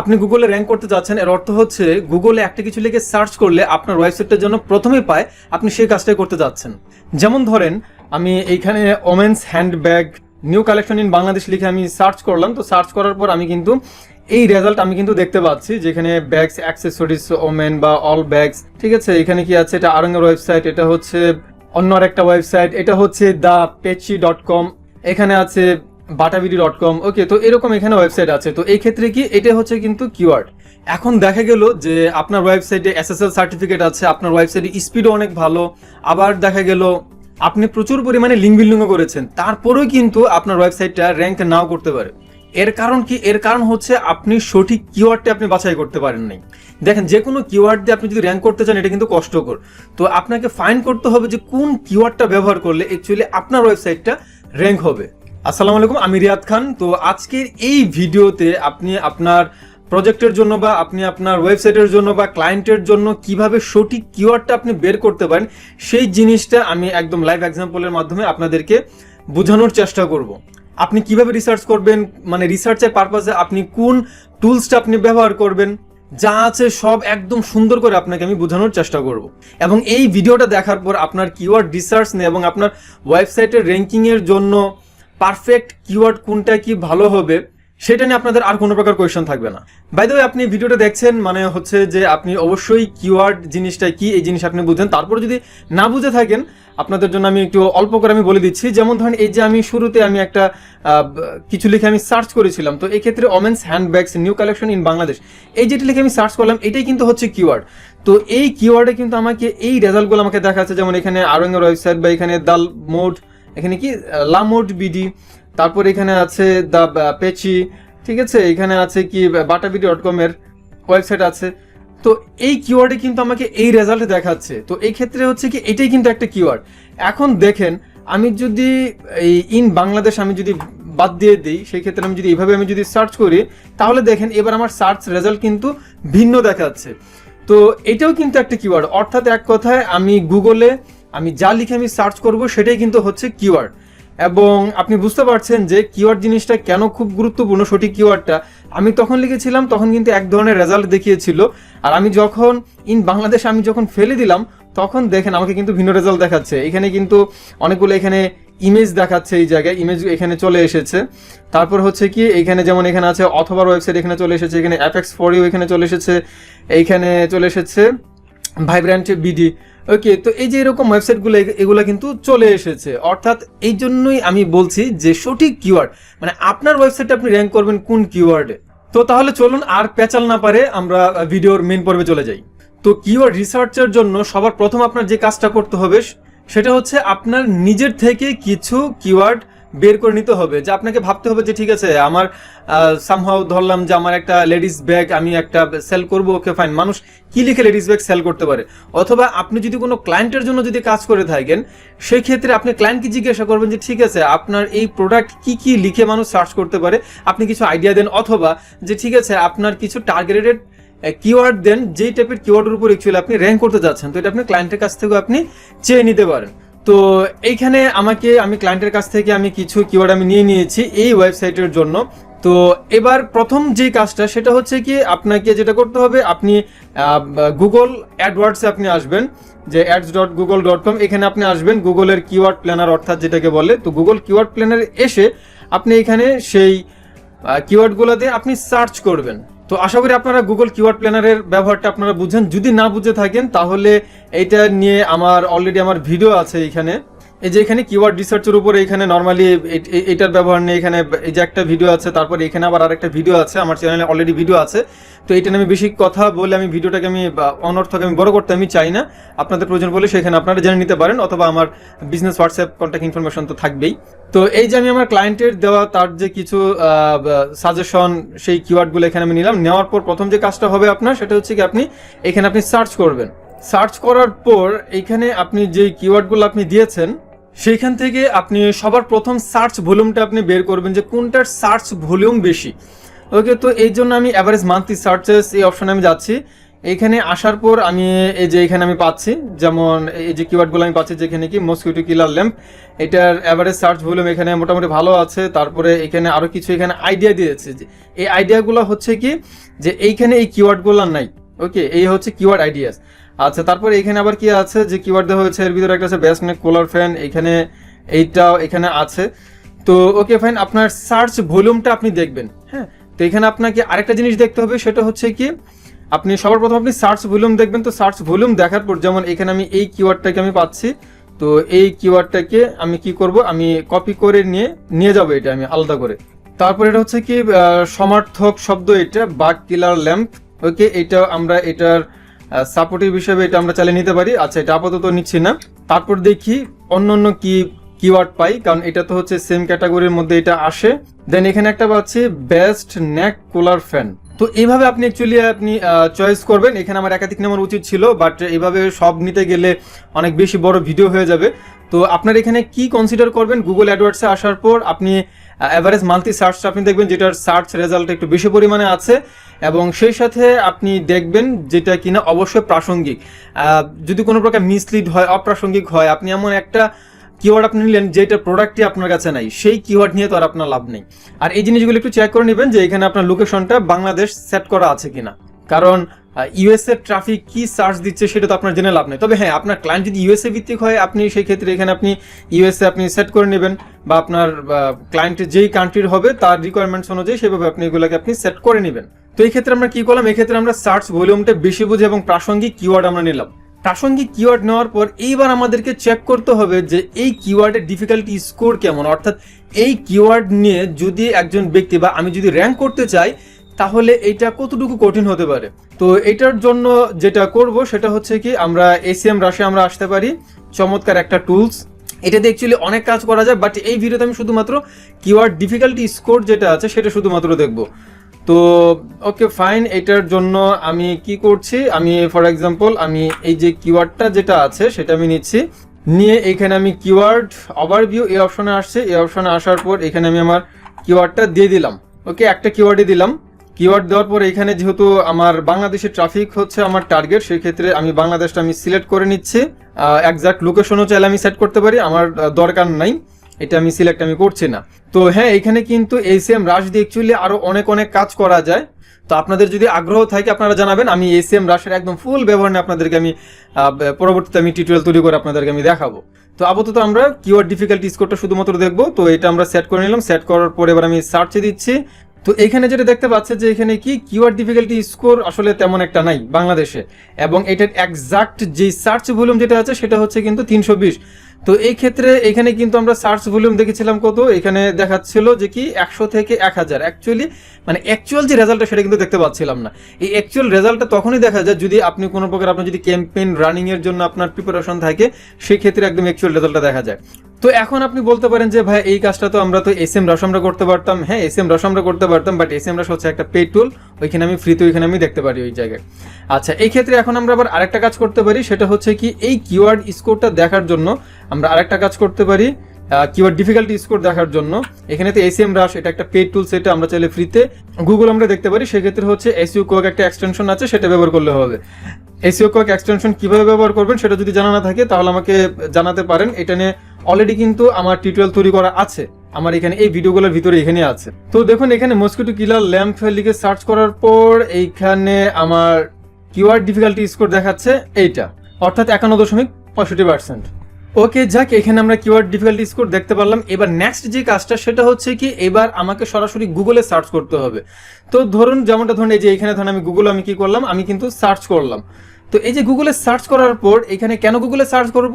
আপনি গুগলে র্যাঙ্ক করতে যাচ্ছেন, এর অর্থ হচ্ছে গুগলে একটা কিছু লিখে সার্চ করলে আপনার ওয়েবসাইটটার জন্য প্রথমে পায় আপনি সেই কাজটাই করতে যাচ্ছেন। যেমন ধরেন, আমি এইখানে women's handbag new collection in Bangladesh লিখে আমি সার্চ করলাম, তো সার্চ করার পর আমি কিন্তু এই রেজাল্ট আমি কিন্তু দেখতে পাচ্ছি, যেখানে ব্যাগস অ্যাক্সেসরিজ ওমেন বা অল ব্যাগস ঠিক আছে? এখানে কি আছে? এটা আরঙ্গের ওয়েবসাইট এটা হচ্ছে অন্য একটা ওয়েবসাইট এটা হচ্ছে দ্য পেচি ডট কম এখানে আছে বাটাবিডি ডট কম। ওকে, তো এরকম এখানে ওয়েবসাইট আছে। তো এই ক্ষেত্রে কি এটা হচ্ছে কিন্তু কিওয়ার্ড এখন দেখা গেল যে আপনার ওয়েবসাইটে এসএসএল সার্টিফিকেট আছে, আপনার ওয়েবসাইটে স্পিডও অনেক ভালো। আবার দেখা গেল, আপনি প্রচুর পরিমাণে লিঙ্ক বিল্ডিংও করেছেন। তারপরেও কিন্তু আপনার ওয়েবসাইটটা র্যাঙ্ক নাও করতে পারে। এর কারণ কি? এর কারণ হচ্ছে আপনি সঠিক কিওয়ার্ডটা আপনি বাছাই করতে পারেন নাই। দেখেন, যে কোনো কিওয়ার্ড দিয়ে আপনি যদি র্যাঙ্ক করতে চান, এটা কিন্তু কষ্টকর। তো আপনাকে ফাইন করতে হবে যে কোন কিওয়ার্ডটা ব্যবহার করলে অ্যাকচুয়ালি আপনার ওয়েবসাইটটা র্যাঙ্ক হবে। আসসালামু আলাইকুম, আমি রিয়াদ খান। তো আজকের এই ভিডিওতে আপনি আপনার প্রজেক্টের জন্য বা আপনি আপনার ওয়েবসাইটের জন্য বা ক্লায়েন্টের জন্য কীভাবে সঠিক কিওয়ার্ডটা আপনি বের করতে পারেন, সেই জিনিসটা আমি একদম লাইভ এক্সাম্পলের মাধ্যমে আপনাদেরকে বোঝানোর চেষ্টা করব। আপনি কীভাবে রিসার্চ করবেন? মানে রিসার্চের পারপাসে আপনি কোন টুলসটা আপনি ব্যবহার করবেন? যা আছে সব একদম সুন্দর করে আপনাকে আমি বোঝানোর চেষ্টা করব। এবং এই ভিডিওটা দেখার পর আপনার কিওয়ার্ড রিসার্চ নিয়ে এবং আপনার ওয়েবসাইটের র্যাঙ্কিংয়ের জন্য পারফেক্ট কিওয়ার্ড কোনটা কি ভালো হবে, সেটা নিয়ে আপনাদের আর কোনো প্রকার কোয়েশন থাকবে না। বাই দ্য আপনি ভিডিওটা দেখছেন মানে হচ্ছে যে আপনি অবশ্যই কিওয়ার্ড জিনিসটা কি, এই জিনিস আপনি বুঝেন। তারপর যদি না বুঝে থাকেন, আপনাদের জন্য আমি একটু অল্প করে আমি বলে দিচ্ছি। যেমন ধরেন, এই যে আমি শুরুতে আমি একটা কিছু লিখে আমি সার্চ করেছিলাম, তো এই ক্ষেত্রে women's handbags new collection in Bangladesh এই যেটা লিখে আমি সার্চ করলাম, এটাই কিন্তু হচ্ছে কিওয়ার্ড তো এই কিওয়ার্ডে কিন্তু আমাকে এই রেজাল্টগুলো আমাকে দেখাচ্ছে, যেমন এখানে আরঙ্গের ওয়েবসাইট বা এখানে দাল মোড এখানে কি লামোড বিডি, তারপর এখানে আছে দ্য পেচি, ঠিক আছে? এখানে আছে কি বাটাবিডি ডট কম এর ওয়েবসাইট আছে। তো এই কিওয়ার্ডে কিন্তু আমাকে এই রেজাল্ট দেখাচ্ছে। তো এই ক্ষেত্রে হচ্ছে কি, এটাই কিন্তু একটা কিওয়ার্ড এখন দেখেন, আমি যদি এই ইন বাংলাদেশ আমি যদি বাদ দিয়ে দিই, সেই ক্ষেত্রে আমি যদি এইভাবে আমি যদি সার্চ করি, তাহলে দেখেন, এবার আমার সার্চ রেজাল্ট কিন্তু ভিন্ন দেখাচ্ছে। তো এটাও কিন্তু একটা কিওয়ার্ড অর্থাৎ এক কথায় আমি গুগলে আমি যা লিখে আমি সার্চ করব সেটাই কিন্তু হচ্ছে কিওয়ার্ড এবং আপনি বুঝতে পারছেন যে কিওয়ার্ড জিনিসটা কেন খুব গুরুত্বপূর্ণ, সঠিক কিওয়ার্ডটা আমি তখন লিখেছিলাম, তখন কিন্তু এক ধরনের রেজাল্ট দেখিয়েছিল। আর আমি যখন ইন বাংলাদেশ আমি যখন ফেলে দিলাম, তখন দেখেন আমাকে কিন্তু ভিন্ন রেজাল্ট দেখাচ্ছে। এখানে কিন্তু অনেকগুলো এখানে ইমেজ দেখাচ্ছে এই জায়গায় ইমেজ এখানে চলে এসেছে। তারপর হচ্ছে কি, এখানে যেমন এখানে আছে অথবার ওয়েবসাইট এখানে চলে এসেছে, এখানে অ্যাপেক্স ফর ইউ এখানে চলে এসেছে, এইখানে চলে এসেছে। ভাইব্র্যান্ট বিডি ওকে তো এই যে এরকম ওয়েবসাইটগুলো এগুলো কিন্তু চলে এসেছে। অর্থাৎ এই জন্যই আমি বলছি যে সঠিক কিওয়ার্ড মানে আপনার ওয়েবসাইটে আপনি র্যাঙ্ক করবেন কোন কিওয়ার্ডে তো তাহলে চলুন আর পেঁচাল না পারে আমরা ভিডিওর মেন পর্বে চলে যাই। তো কিওয়ার্ড রিসার্চের জন্য সবার প্রথম আপনার যে কাজটা করতে হবে, সেটা হচ্ছে আপনার নিজের থেকে কিছু কিওয়ার্ড বের করে নিতে হবে, যে আপনাকে ভাবতে হবে যে ঠিক আছে, আমার সামহাও ধরলাম যে আমার একটা লেডিস ব্যাগ আমি একটা সেল করব ওকে ফাইন মানুষ কি লিখে লেডিস ব্যাগ সেল করতে পারে? অথবা আপনি যদি কোনো ক্লায়েন্টের জন্য যদি কাজ করে থাকেন, সেই ক্ষেত্রে আপনি ক্লায়েন্টকে জিজ্ঞাসা করবেন যে ঠিক আছে, আপনার এই প্রোডাক্ট কি কি লিখে মানুষ সার্চ করতে পারে? আপনি কিছু আইডিয়া দেন, অথবা যে ঠিক আছে, আপনার কিছু টার্গেটেড কিওয়ার্ড দেন, যেই টাইপের কিওয়ার্ডের উপর অ্যাকচুয়ালি আপনি র্যাঙ্ক করতে যাচ্ছেন, তো এটা আপনি ক্লায়েন্টের কাছ থেকেও আপনি চেয়ে নিতে পারেন। তো এইখানে আমাকে, আমি ক্লায়েন্টের কাছ থেকে আমি কিছু কিওয়ার্ড আমি নিয়ে নিয়েছি এই ওয়েবসাইটের জন্য। তো এবার প্রথম যে কাজটা, সেটা হচ্ছে কি, আপনাকে যেটা করতে হবে, আপনি গুগল অ্যাডওয়ার্ডসে আপনি আসবেন, যে ads dot Google dot com এখানে আপনি আসবেন গুগলের কিওয়ার্ড প্ল্যানার অর্থাৎ যেটাকে বলে, তো গুগল কিওয়ার্ড প্ল্যানারে এসে আপনি এখানে সেই কিওয়ার্ডগুলোতে আপনি সার্চ করবেন। তো আশা করি আপনারা গুগল কিওয়ার্ড প্ল্যানারের ব্যবহারটা আপনারা বুঝেন। যদি না বুঝে থাকেন, তাহলে এটা নিয়ে আমার অলরেডি আমার ভিডিও আছে এখানে। এই যে এখানে কিওয়ার্ড রিসার্চের উপরে এখানে নর্মালি এটার ব্যবহার নিয়ে এখানে এই যে একটা ভিডিও আছে, তারপর এখানে আবার আরেকটা ভিডিও আছে, আমার চ্যানেলে অলরেডি ভিডিও আছে। তো এটা নিয়ে আমি বেশি কথা বলে আমি ভিডিওটাকে আমি অনর্থক আমি বড় করতে আমি চাই না। আপনাদের প্রয়োজন বলে সেখানে আপনারা জেনে নিতে পারেন, অথবা আমার বিজনেস হোয়াটসঅ্যাপ কন্ট্যাক্ট ইনফরমেশন তো থাকবেই। তো এই যে আমি আমার ক্লায়েন্টের দেওয়া তার যে কিছু সাজেশন সেই কিওয়ার্ডগুলো এখানে আমি নিলাম। নেওয়ার পর প্রথম যে কাজটা হবে আপনার, সেটা হচ্ছে কি আপনি এখানে আপনি সার্চ করবেন। সার্চ করার পর এখানে আপনি যে কিওয়ার্ডগুলো আপনি দিয়েছেন সেইখান থেকে আপনি সবার প্রথম সার্চ ভলিউমটা আপনি বের করবেন যে কোনটার সার্চ ভলিউম বেশি। ওকে তো এই জন্য আমি অ্যাভারেজ মান্থলি সার্চেস এই অপশানে আমি যাচ্ছি। এইখানে আসার পর আমি এই যে এখানে আমি পাচ্ছি, যেমন এই যে কিওয়ার্ডগুলো আমি পাচ্ছি, যেখানে কি মসকিউটো কিলার ল্যাম্প এটার অ্যাভারেজ সার্চ ভলিউম এখানে মোটামুটি ভালো আছে। তারপরে এখানে আরও কিছু এখানে আইডিয়া দিয়েছে যে, এই আইডিয়াগুলো হচ্ছে কি, যে এইখানে এই কিওয়ার্ডগুলো নাই। ওকে এই হচ্ছে কিওয়ার্ড আইডিয়াস আচ্ছা তারপরে এখানে আবার কি আছে? যে কিওয়ার্ড দেওয়া হয়েছে, এর ভিতরে একটা আছে ব্যাস নেক কোলার ফ্যান এখানে এইটাও এখানে আছে। তো ওকে ফাইন আপনার সার্চ ভলিউমটা আপনি দেখবেন হ্যাঁ? তো এখানে আপনাকে আরেকটা জিনিস দেখতে হবে, সেটা হচ্ছে কি, আপনি সবার প্রথম আপনি সার্চ ভলিউম দেখবেন। তো সার্চ ভলিউম দেখার পর, যেমন এখানে আমি এই কিওয়ার্ডটাকে আমি পাচ্ছি, তো এই কিওয়ার্ডটাকে আমি কি করব? আমি কপি করে নিয়ে নিয়ে যাব এটা আমি আলাদা করে। তারপর এটা হচ্ছে কি সমার্থক শব্দ এটা, বাক কিলার ল্যাম্প ওকে এটা আমরা এটার সাপোর্টিভ হিসেবে এটা আমরা চালিয়ে নিতে পারি। আচ্ছা এটা আপাতত নিচ্ছি না। তারপর দেখি অন্য অন্য কি কিওয়ার্ড পাই, কারণ এটা তো হচ্ছে সেম ক্যাটাগরির মধ্যে এটা আসে। দেন এখানে একটা পাচ্ছি বেস্ট নেক কুলার ফ্যান তো এইভাবে আপনি অ্যাকচুয়ালি আপনি চয়েস করবেন। এখানে আমার একাধিক নেওয়ার উচিত ছিল বাট এইভাবে সব নিতে গেলে অনেক বেশি বড় ভিডিও হয়ে যাবে। তো আপনার এখানে কি কনসিডার করবেন? গুগল অ্যাডওয়ার্ডসে আসার পর আপনি অ্যাভারেজ মান্থলি সার্চ আপনি দেখবেন যেটার সার্চ রেজাল্ট একটু বেশি পরিমাণে আছে এবং সেই সাথে আপনি দেখবেন যেটা কিনা অবশ্যই প্রাসঙ্গিক। যদি কোনো প্রকার মিসলিড হয়, অপ্রাসঙ্গিক হয়, আপনি এমন একটা কিওয়ার্ড আপনি নিলেন যেটা প্রোডাক্টটি আপনার কাছে নাই, সেই কিওয়ার্ড নিয়ে তো আর আপনার লাভ নেই। আর এই জিনিসগুলো একটু চেক করে নেবেন যে এখানে আপনার লোকেশনটা বাংলাদেশ সেট করা আছে কিনা। কারণ ইউএসএ ট্রাফিক কি সার্চ দিচ্ছে সেটা তো আপনার জেনে লাভ নেই। তবে হ্যাঁ আপনার ক্লায়েন্ট যদি ইউএসএ ভিত্তিক হয়, আপনি সেই ক্ষেত্রে এখানে আপনি ইউএসএ আপনি সেট করে নেবেন বা আপনার ক্লায়েন্টের যেই কান্ট্রির হবে, তার রিকোয়ারমেন্টস অনুযায়ী সেভাবে আপনি এগুলোকে আপনি সেট করে নেবেন। তো এই ক্ষেত্রে আমরা কি করলাম? এই ক্ষেত্রে আমরা সার্চ ভলিউমটা বেশি বুঝে এবং প্রাসঙ্গিক কিওয়ার্ড আমরা নিলাম। প্রাসঙ্গিক কিওয়ার্ড নেওয়ার পর এইবার আমাদেরকে চেক করতে হবে যে এই কিওয়ার্ডের ডিফিকাল্টি স্কোর কেমন। অর্থাৎ এই কিওয়ার্ড নিয়ে যদি একজন ব্যক্তি বা আমি যদি র্যাঙ্ক করতে চাই তাহলে এটা কতটুকু কঠিন হতে পারে? তো এটার জন্য যেটা করব সেটা হচ্ছে কি, আমরা এসিএম রাশে আমরা আসতে পারি। চমৎকার একটা টুলস এটাতে অ্যাকচুয়ালি অনেক কাজ করা যায় বাট এই ভিডিওতে আমি শুধুমাত্র কিওয়ার্ড ডিফিকাল্টি স্কোর যেটা আছে সেটা শুধুমাত্র দেখব। তো ওকে ফাইন এটার জন্য আমি কি করছি? আমি ফর এক্সাম্পল আমি এই যে কিওয়ার্ডটা যেটা আছে সেটা আমি নিচ্ছি। নিয়ে এখানে আমি কিওয়ার্ড ওভারভিউ এই অপশনে আসছে। এই অপশনে আসার পর এখানে আমি আমার কিওয়ার্ডটা দিয়ে দিলাম। ওকে একটা কিওয়ার্ডে দিলাম। কিওয়ার্ড দেওয়ার পর এখানে যেহেতু আমার বাংলাদেশের ট্রাফিক হচ্ছে আমার টার্গেট সেই ক্ষেত্রে আমি বাংলাদেশটা আমি সিলেক্ট করে নিচ্ছি। একজাক্ট লোকেশনও চাইলে আমি সেট করতে পারি, আমার দরকার নাই। এটা আমি সিলেক্ট আমি করছি না। তো হ্যাঁ এখানে কিন্তু এই সেম রাশ দিয়ে অ্যাকচুয়ালি আরও অনেক অনেক কাজ করা যায়। তো আপনাদের যদি আগ্রহ থাকে, আপনারা জানাবেন, আমি এই সেম রাশের একদম ফুল ব্যবহার নিয়ে আপনাদেরকে আমি পরবর্তীতে আমি টিউটোরিয়াল তৈরি করে আপনাদেরকে আমি দেখাবো। তো আপাতত আমরা কিওয়ার্ড ডিফিকাল্টি স্কোরটা শুধুমাত্র দেখব। তো এটা আমরা সেট করে নিলাম। সেট করার পর এবার আমি সার্চে দিচ্ছি। তো এখানে যেটা দেখতে পাচ্ছে যে এখানে কি কিওয়ার্ড ডিফিকাল্টি স্কোর আসলে তেমন একটা নাই বাংলাদেশে। এবং এটার এক্সাক্ট যে সার্চ ভলিউম যেটা আছে সেটা হচ্ছে কিন্তু তিনশো বিশ। তো এই ক্ষেত্রে এখানে কিন্তু আমরা সার্চ ভলিউম দেখেছিলাম কত? এখানে দেখাচ্ছিল যে কি একশো থেকে এক হাজার। অ্যাকচুয়ালি মানে অ্যাকচুয়াল যে রেজাল্টটা সেটা কিন্তু দেখতে পাচ্ছিলাম না। এই অ্যাকচুয়াল রেজাল্টটা তখনই দেখা যায় যদি আপনি কোনো প্রকার আপনার যদি ক্যাম্পেইন রানিংয়ের জন্য আপনার প্রিপারেশন থাকে সেই ক্ষেত্রে একদম অ্যাকচুয়াল রেজাল্টটা দেখা যায়। তো এখন আপনি বলতে পারেন যে, ভাই, এই কাজটা তো আমরা তো এস এম রস আমরা করতে পারতাম। হ্যাঁ এস এম রস আমরা করতে পারতাম বাট এস এম রস হচ্ছে একটা পে টুল ওইখানে আমি ফ্রিতে ওইখানে আমি দেখতে পারি ওই জায়গায়। আচ্ছা এই ক্ষেত্রে এখন আমরা আবার আরেকটা কাজ করতে পারি, সেটা হচ্ছে কি, এই কিওয়ার্ড স্কোরটা দেখার জন্য আমরা আরেকটা কাজ করতে পারি কিওয়ার্ড ডিফিকাল্টি স্কোর দেখার জন্য। এখানে তো এসিএম রাশ এটা একটা পেড টুল সেটা আমরা চাইলে ফ্রিতে গুগল আমরা দেখতে পারি, সেক্ষেত্রে হচ্ছে এসইউ কোক একটা এক্সটেনশন আছে, সেটা ব্যবহার করলে হবে। এসইও কোক এক্সটেনশন কীভাবে ব্যবহার করবেন, সেটা যদি জানা না থাকে, তাহলে আমাকে জানাতে পারেন, এটা নিয়ে অলরেডি কিন্তু আমার টিউটোরিয়াল তৈরি করা আছে। আমার এখানে এই ভিডিওগুলোর ভিতরে এখানে আছে। তো দেখুন, এখানে মস্কিটো কিলার ল্যাম্প লিখে সার্চ করার পর এইখানে আমার কিওয়ার্ড ডিফিকাল্টি স্কোর দেখাচ্ছে এইটা। অর্থাৎ একান্ন দশমিক পঁয়ষট্টি পার্সেন্ট ওকে, যাক, এখানে আমরা কিওয়ার্ড ডিফিকাল্টি স্কোর দেখতে পারলাম। এবার নেক্সট যে কাজটা, সেটা হচ্ছে কি, এবার আমাকে সরাসরি গুগলে সার্চ করতে হবে। তো ধরুন, যেমনটা ধরুন, এই যে এখানে ধরুন, আমি গুগল আমি কি করলাম? আমি কিন্তু সার্চ করলাম। তো এই যে গুগলে সার্চ করার পর, এখানে কেন গুগলে সার্চ করব?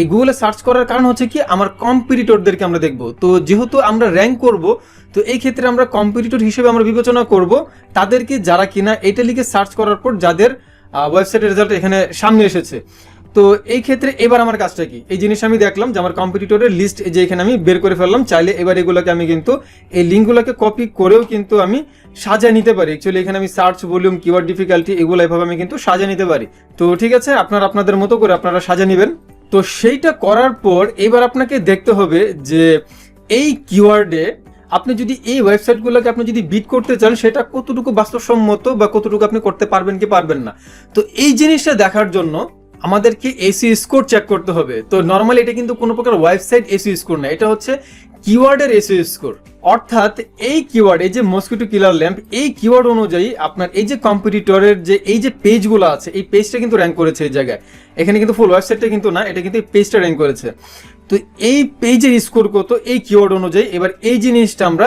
এই গুগলে সার্চ করার কারণ হচ্ছে কি, আমার কম্পিটিটরদেরকে আমরা দেখব। তো যেহেতু আমরা র্যাঙ্ক করব, তো এই ক্ষেত্রে আমরা কম্পিটিটর হিসেবে আমরা বিবেচনা করব। তাদেরকে যারা কিনা এটা লিখে সার্চ করার পর যাদের ওয়েবসাইটের রেজাল্ট এখানে সামনে এসেছে। তো এই ক্ষেত্রে এবার আমার কাজটা কি? এই জিনিস আমি দেখলাম যে আমার কম্পিটিটরের লিস্ট যে এখানে আমি বের করে ফেললাম, চাইলে এবার এগুলোকে আমি কিন্তু এই লিঙ্কগুলোকে কপি করেও কিন্তু আমি সাজিয়ে নিতে পারি। অ্যাকচুয়ালি এখানে আমি সার্চ ভলিউম কিওয়ার্ড ডিফিকাল্টি এগুলো এভাবে আমি কিন্তু সাজিয়ে নিতে পারি। তো ঠিক আছে, আপনারা আপনাদের মতো করে আপনারা সাজিয়ে নেবেন। তো সেইটা করার পর এবার আপনাকে দেখতে হবে যে এই কিওয়ার্ডে আপনি যদি এই ওয়েবসাইটগুলোকে আপনি যদি বিট করতে চান, সেটা কতটুকু বাস্তবসম্মত বা কতটুকু আপনি করতে পারবেন কি পারবেন না। তো এই জিনিসটা দেখার জন্য আমাদেরকে এসি স্কোর চেক করতে হবে। তো নর্মালি এটা কিন্তু কোনো প্রকার ওয়েবসাইট এসি স্কোর না, এটা হচ্ছে কিওয়ার্ডের এসি স্কোর অর্থাৎ এই কিওয়ার্ড এই যে মসকিটো কিলার ল্যাম্প এই কিওয়ার্ড অনুযায়ী আপনার এই যে কম্পিটিটরের যে, এই যে পেজগুলো আছে, এই পেজটা কিন্তু র্যাঙ্ক করেছে এই জায়গায়। এখানে কিন্তু ফুল ওয়েবসাইটটা কিন্তু না, এটা কিন্তু এই পেজটা র্যাঙ্ক করেছে। তো এই পেজের স্কোর কত, এই কিওয়ার্ড অনুযায়ী এবার এই জিনিসটা আমরা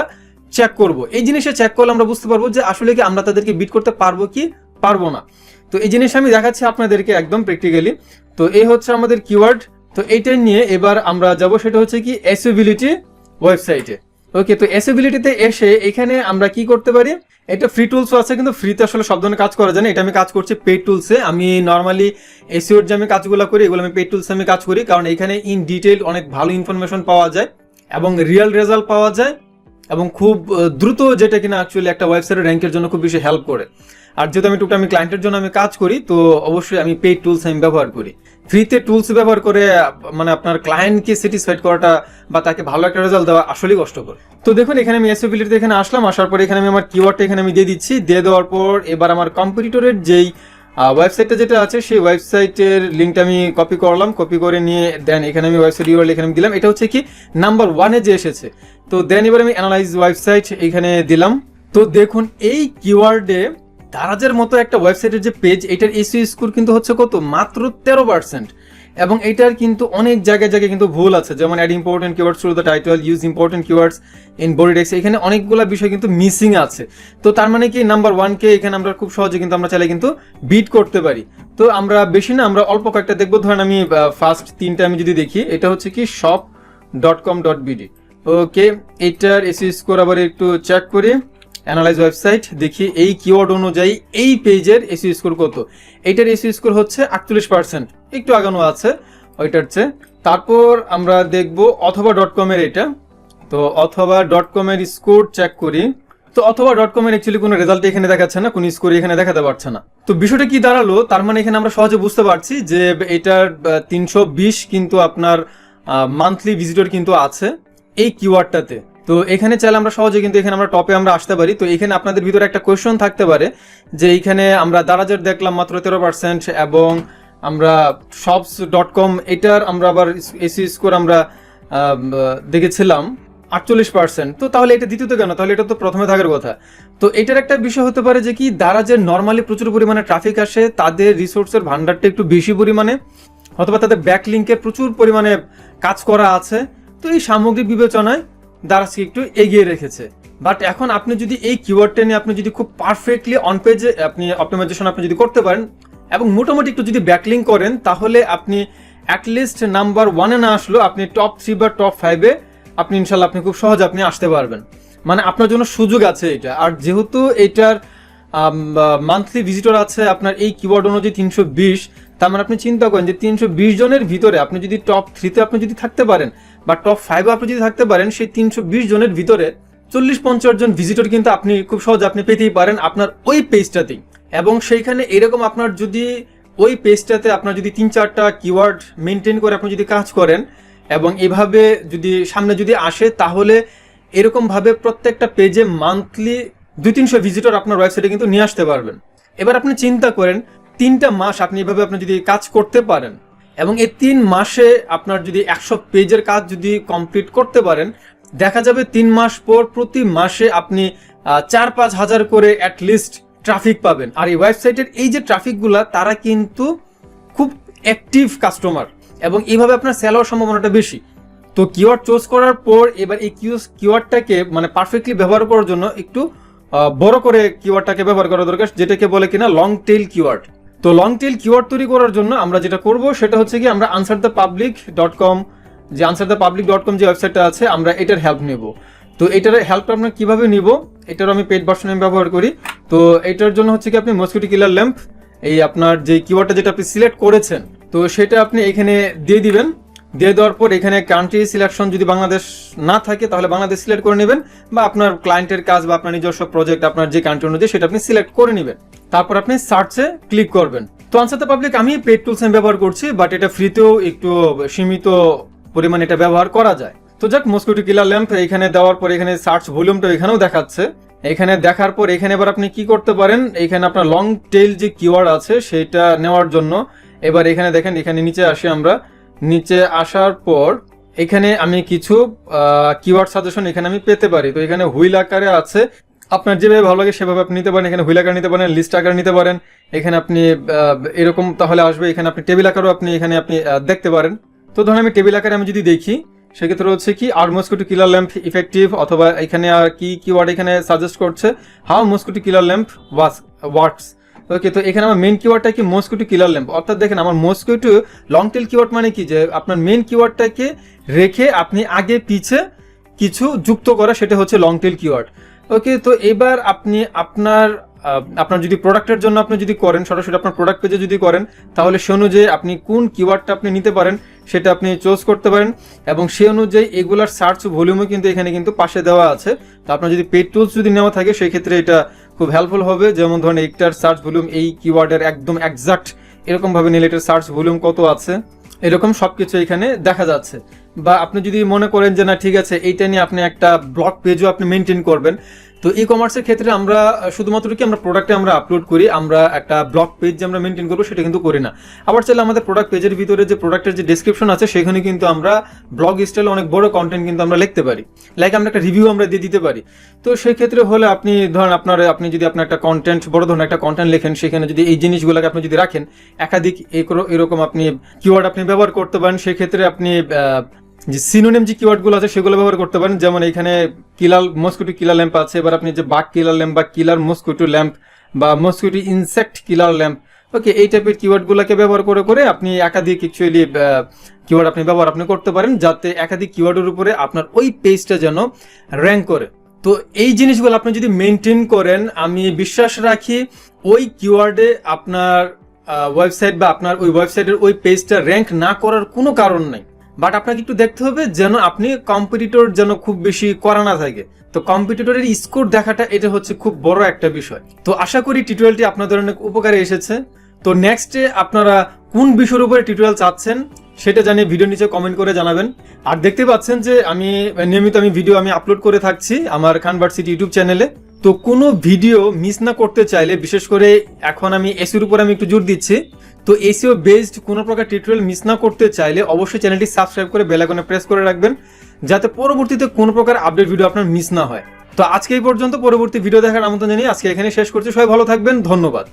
চেক করব। এই জিনিসটা চেক করলে আমরা বুঝতে পারব যে আসলে কি আমরা তাদেরকে বিট করতে পারব কি পারব না। তো এই জিনিস আমি দেখাচ্ছি আপনাদেরকে একদম প্র্যাকটিক্যালি তো এই হচ্ছে আমাদের কিওয়ার্ড তো এইটা নিয়ে এবার আমরা যাব, সেটা হচ্ছে কি অ্যাসিবিলিটি ওয়েবসাইটে ওকে তো অ্যাসিবিলিটিতে এসে এখানে আমরা কি করতে পারি? এটা ফ্রি টুলসও আছে, কিন্তু ফ্রিতে আসলে সব ধরনের কাজ করা যায় না। এটা আমি কাজ করছি পেড টুলসে আমি নর্মালি এসিওর যে আমি কাজগুলো করি, এগুলো আমি পেড টুলসে আমি কাজ করি, কারণ এখানে ইন ডিটেল অনেক ভালো ইনফরমেশন পাওয়া যায় এবং রিয়েল রেজাল্ট পাওয়া যায় এবং খুব দ্রুত যেটা কিনা অ্যাকচুয়ালি একটা ওয়েবসাইটের র্যাঙ্কের জন্য খুব বেশি হেল্প করে। আর যেহেতু আমি টুকটা আমি ক্লায়েন্টের জন্য আমি কাজ করি, তো অবশ্যই আমি পেইড টুলস আমি ব্যবহার করি। ফ্রিতে টুলস ব্যবহার করে মানে আপনার ক্লায়েন্টকে স্যাটিসফাইড করাটা বা তাকে ভালো একটা রেজাল্ট দেওয়া আসলেই কষ্টকর। তো দেখুন, এখানে আমি এসএবিলিটিতে এখানে আসলাম, আসার পরে এখানে আমি আমার কিওয়ার্ডটা এখানে আমি দিয়ে দিচ্ছি। দিয়ে দেওয়ার পর এবার আমার কম্পিটিটরের যেই ওয়েবসাইটটা যেটা আছে, সেই ওয়েবসাইটের লিঙ্কটা আমি কপি করলাম। কপি করে নিয়ে দেন এখানে আমি ওয়েবসাইট ইউআরএল এখানে দিলাম। এটা হচ্ছে কি নাম্বার ওয়ানে যে এসেছে। তো দেন এবার আমি অ্যানালাইজ ওয়েবসাইট এখানে দিলাম। তো দেখুন, এই কিওয়ার্ডে দারাজের মতো একটা ওয়েবসাইটের যে পেজ এটার এসিও স্কোর কিন্তু হচ্ছে কত? মাত্র তেরো পার্সেন্ট এবং এটার কিন্তু অনেক জায়গায় জায়গায় কিন্তু ভুল আছে। যেমন add important keywords through the title use important keywords in body এখানে অনেকগুলো বিষয় কিন্তু মিসিং আছে। তো তার মানে কি? নাম্বার ওয়ানকে এখানে আমরা খুব সহজে কিন্তু আমরা চাইলে কিন্তু বিট করতে পারি। তো আমরা বেশি না, আমরা অল্প কয়েকটা দেখব। ধরেন আমি ফার্স্ট তিনটা আমি যদি দেখি, এটা হচ্ছে কি? Shop dot com dot BD okay এটার এসি স্কোর আবার একটু চেক করি। অ্যানালাইজ ওয়েবসাইট দেখি এই কিওয়ার্ড অনুযায়ী এই পেজের এসি স্কোর কত। এইটার এসি স্কোর হচ্ছে আটচল্লিশ পার্সেন্ট একটু আগানো আছে ওইটার চেয়ে। তারপর আমরা দেখব অথবা ডট কমের এটা। তো অথবা ডট কমের স্কোর চেক করি। তো অথবা ডট কমের অ্যাকচুয়ালি কোনো রেজাল্ট এখানে দেখাচ্ছে না, কোনো স্কোর এখানে দেখাতে পারছে না। তো বিষয়টা কি দাঁড়াল? তার মানে এখানে আমরা সহজে বুঝতে পারছি যে এটার তিনশো বিশ কিন্তু আপনার মান্থলি ভিজিটর কিন্তু আছে এই কিওয়ার্ডটাতে তো এখানে চাইলে আমরা সহজে কিন্তু এখানে আমরা টপে আমরা আসতে পারি। তো এখানে আপনাদের ভিতরে একটা কোয়েশ্চন থাকতে পারে যে এইখানে আমরা দারাজের দেখলাম মাত্র তেরো পার্সেন্ট এবং আমরা শপস ডট কম এটার আমরা আবার এসি স্কোর আমরা দেখেছিলাম আটচল্লিশ পার্সেন্ট তো তাহলে এটা দ্বিতীয়তে কেন? তাহলে এটা তো প্রথমে থাকার কথা। তো এটার একটা বিষয় হতে পারে যে কি, দারাজের নর্মালি প্রচুর পরিমাণে ট্রাফিক আসে, তাদের রিসোর্সের ভান্ডারটা একটু বেশি পরিমাণে, অথবা তাদের ব্যাকলিঙ্কের প্রচুর পরিমাণে কাজ করা আছে। তো এই সামগ্রিক বিবেচনায় দারাজকে একটু এগিয়ে রেখেছে। বাট এখন আপনি যদি এই কিওয়ার্ডটা নিয়ে আপনি যদি খুব পারফেক্টলি অন পেজে আপনি অপটিমাইজেশন আপনি যদি করতে পারেন এবং মোটামুটি একটু যদি ব্যাকলিং করেন, তাহলে আপনি অ্যাটলিস্ট নাম্বার ওয়ানে না আসলেও আপনি টপ থ্রি বা টপ ফাইভে আপনি ইনশাল্লাহ আপনি খুব সহজে আপনি আসতে পারবেন। মানে আপনার জন্য সুযোগ আছে এটা। আর যেহেতু এটার মান্থলি ভিজিটর আছে আপনার এই কিওয়ার্ড অনুযায়ী তিনশো বিশ তার মানে আপনি চিন্তা করেন যে তিনশো বিশ জনের ভিতরে আপনি যদি টপ থ্রিতে আপনি যদি থাকতে পারেন বা টপ ফাইভে আপনি যদি থাকতে পারেন, সেই তিনশো বিশ জনের ভিতরে চল্লিশ পঞ্চাশ জন ভিজিটর কিন্তু আপনি খুব সহজে আপনি পেতেই পারেন আপনার ওই পেজটাতেই এবং সেইখানে এরকম আপনার যদি ওই পেজটাতে আপনার যদি তিন চারটা কিওয়ার্ড মেনটেন করে আপনি যদি কাজ করেন এবং এভাবে যদি সামনে যদি আসে, তাহলে এরকমভাবে প্রত্যেকটা পেজে মান্থলি দুই তিনশো ভিজিটর আপনার ওয়েবসাইটে কিন্তু নিয়ে আসতে পারবেন। এবার আপনি চিন্তা করেন তিনটা মাস আপনি এভাবে আপনি যদি কাজ করতে পারেন, এবং এই তিন মাসে আপনার যদি একশো পেজের কাজ যদি কমপ্লিট করতে পারেন, দেখা যাবে তিন মাস পর প্রতি মাসে আপনি চার পাঁচ হাজার করে অ্যাটলিস্ট ট্রাফিক পাবেন। আর এই ওয়েবসাইটের এই যে ট্রাফিকগুলা তারা কিন্তু খুব অ্যাক্টিভ কাস্টমার এবং এইভাবে আপনার সেল হওয়ার সম্ভাবনাটা বেশি। তো কিওয়ার্ড চুজ করার পর এবার এই কিউজ কিওয়ার্ডটাকে মানে পারফেক্টলি ব্যবহার করার জন্য একটু বড় করে কিওয়ার্ডটাকে ব্যবহার করা দরকার, যেটাকে বলে কিনা লং টেল কিওয়ার্ড তো লং টেল কিওয়ার্ড তৈরি করার জন্য আমরা যেটা করব সেটা হচ্ছে কি আমরা answer the public dot com যে answer the public dot com যে ওয়েবসাইটটা আছে, আমরা এটার হেল্প নেব। তো এটার হেল্পটা আমরা কীভাবে নিব? এটার আমি পেড ভার্সন আমি ব্যবহার করি। তো এটার জন্য হচ্ছে কি আপনি মসকিউটি কিলার ল্যাম্প এই আপনার যে কিওয়ার্ডটা যেটা আপনি সিলেক্ট করেছেন, তো সেটা আপনি এখানে দিয়ে দিবেন। দিয়ে দেওয়ার পর এখানে কান্ট্রি সিলেকশন যদি বাংলাদেশ না থাকে, তাহলে বাংলাদেশ সিলেক্ট করে নেবেন বা আপনার ক্লায়েন্টের কাজ বা আপনার নিজস্ব প্রজেক্ট আপনার যে কান্ট্রি অনুযায়ী সেটা আপনি সিলেক্ট করে নেবেন। তারপর আপনি সার্চে ক্লিক করবেন। তো আনসার দ্য পাবলিক আমি পেড টুলস আমি ব্যবহার করছি বাট এটা ফ্রিতেও একটু সীমিত পরিমাণে এটা ব্যবহার করা যায়। তো যাক মস্কুটি কিলার ল্যাম্প এখানে দেওয়ার পর এখানে সার্চ ভলিউমটা এখানেও দেখাচ্ছে। এখানে দেখার পর এখানে এবার আপনি কি করতে পারেন? এখানে আপনার লং টেল যে কিওয়ার্ড আছে, সেটা নেওয়ার জন্য। এবার এখানে দেখেন, এখানে নিচে আসি আমরা। নিচে আসার পর এখানে আমি কিছু কিওয়ার্ড সাজেশন এখানে আমি পেতে পারি। তো এখানে হুইল আকারে আছে। আপনার যেভাবে ভালো লাগে সেভাবে আপনি নিতে পারেন। এখানে হুইল আকার নিতে পারেন লিস্ট আকার নিতে পারেন। এখানে আপনি এরকম তাহলে আসবে। এখানে আপনি টেবিল আকারও আপনি এখানে আপনি দেখতে পারেন। তো ধরুন আমি টেবিল আকারে আমি যদি দেখি, সেক্ষেত্রে হচ্ছে কি আর মস্কুটি কিলার ল্যাম্প ইফেক্টিভ অথবা এখানে আর কি কিওয়ার্ড এখানে সাজেস্ট করছে? How mosquito killer lamp was works okay তো এখানে আমার মেন কিওয়ার্ডটা কি? মস্কুটি কিলার ল্যাম্প অর্থাৎ দেখেন, আমার মস্কুটি লং টেল কিওয়ার্ড মানে কি? যে আপনার মেন কিওয়ার্ডটাকে রেখে আপনি আগে পিছে কিছু যুক্ত করা, সেটা হচ্ছে লং টেল কিওয়ার্ড ওকে তো এবার আপনি আপনার আপনার যদি প্রোডাক্টের জন্য আপনি যদি করেন, সরাসরি আপনার প্রোডাক্ট পেজে যদি করেন, তাহলে সে অনুযায়ী আপনি কোন কিওয়ার্ডটা আপনি নিতে পারেন, সেটা আপনি চুজ করতে পারেন। এবং সে অনুযায়ী এগুলার সার্চ ভলিউমও কিন্তু এখানে কিন্তু পাশে দেওয়া আছে। তো আপনার যদি পেড টুলস যদি নেওয়া থাকে, সেই ক্ষেত্রে এটা খুব হেল্পফুল হবে। যেমন ধরেন, এইটার সার্চ ভলিউম এই কিওয়ার্ডের একদম এক্সাক্ট এরকম ভাবে নিলে এটার সার্চ ভলিউম কত আছে, এরকম সবকিছু এখানে দেখা যাচ্ছে। বা আপনি যদি মনে করেন যে, না, ঠিক আছে, এইটা নিয়ে আপনি একটা ব্লগ পেজও আপনি মেনটেন করবেন। তো ই কমার্সের ক্ষেত্রে আমরা, শুধুমাত্র কি আমরা প্রোডাক্টে আমরা আপলোড করি, আমরা একটা ব্লগ পেজ যে আমরা মেনটেন করব সেটা কিন্তু করি না। আবার চাইলে আমাদের প্রোডাক্ট পেজের ভিতরে যে প্রোডাক্টের যে ডেসক্রিপশন আছে, সেখানে কিন্তু আমরা ব্লগ স্টাইলে অনেক বড় কন্টেন্ট কিন্তু আমরা লিখতে পারি। লাইক আমরা একটা রিভিউ আমরা দিয়ে দিতে পারি। তো সেক্ষেত্রে হলে আপনি ধরেন আপনার, আপনি যদি আপনার একটা কন্টেন্ট বড় ধরনের একটা কন্টেন্ট লেখেন, সেখানে যদি এই জিনিসগুলোকে আপনি যদি রাখেন, একাধিক এরকম- আপনি কিওয়ার্ড আপনি ব্যবহার করতে পারেন, সেক্ষেত্রে আপনি যে সিনোনিম যে কিওয়ার্ডগুলো আছে সেগুলো ব্যবহার করতে পারেন। যেমন এখানে কিলাল মস্কুটি কিলার ল্যাম্প আছে, এবার আপনি যে বাঘ কিলার ল্যাম্প বা কিলার মস্কুটি ল্যাম্প বা mosquito insect killer lamp okay এই টাইপের কিওয়ার্ডগুলোকে ব্যবহার করে করে আপনি একাধিক অ্যাকচুয়ালি কিওয়ার্ড আপনি ব্যবহার আপনি করতে পারেন, যাতে একাধিক কিওয়ার্ডের উপরে আপনার ওই পেজটা যেন র্যাঙ্ক করে। তো এই জিনিসগুলো আপনি যদি মেনটেন করেন, আমি বিশ্বাস রাখি ওই কিওয়ার্ডে আপনার ওয়েবসাইট বা আপনার ওই ওয়েবসাইটের ওই পেজটা র্যাঙ্ক না করার কোনো কারণ নাই। বাট আপনাকে একটু দেখতে হবে যেন আপনি কম্পিটিটর যেন খুব বেশি করা না থাকে। তো কম্পিটিটরের স্কোর দেখাটা এটা হচ্ছে খুব বড় একটা বিষয়। তো আশা করি টিউটোরিয়ালটি আপনাদের অনেক উপকারে এসেছে। তো নেক্সটে আপনারা কোন বিষয়ের উপরে টিউটোরিয়াল চাচ্ছেন, সেটা জানিয়ে ভিডিও নিচে কমেন্ট করে জানাবেন। আর দেখতে পাচ্ছেন যে আমি, নিয়মিত আমি ভিডিও আমি আপলোড করে থাকছি আমার খানবাট সিটি ইউটিউব চ্যানেলে তো কোনো ভিডিও মিস না করতে চাইলে, বিশেষ করে এখন আমি এসির উপর আমি একটু জোর দিচ্ছি। তো এসিও বেসড কোনো প্রকার টিউটোরিয়াল মিস না করতে চাইলে অবশ্যই চ্যানেলটি সাবস্ক্রাইব করে বেল আইকনে প্রেস করে রাখবেন, যাতে পরবর্তীতে কোনো প্রকার আপডেট ভিডিও আপনার মিস না হয়। তো আজকে এই পর্যন্ত, পরবর্তী ভিডিও দেখার আমন্ত্রণ জানিয়ে আজকে এখানে শেষ করছি। সবাই ভালো থাকবেন, ধন্যবাদ।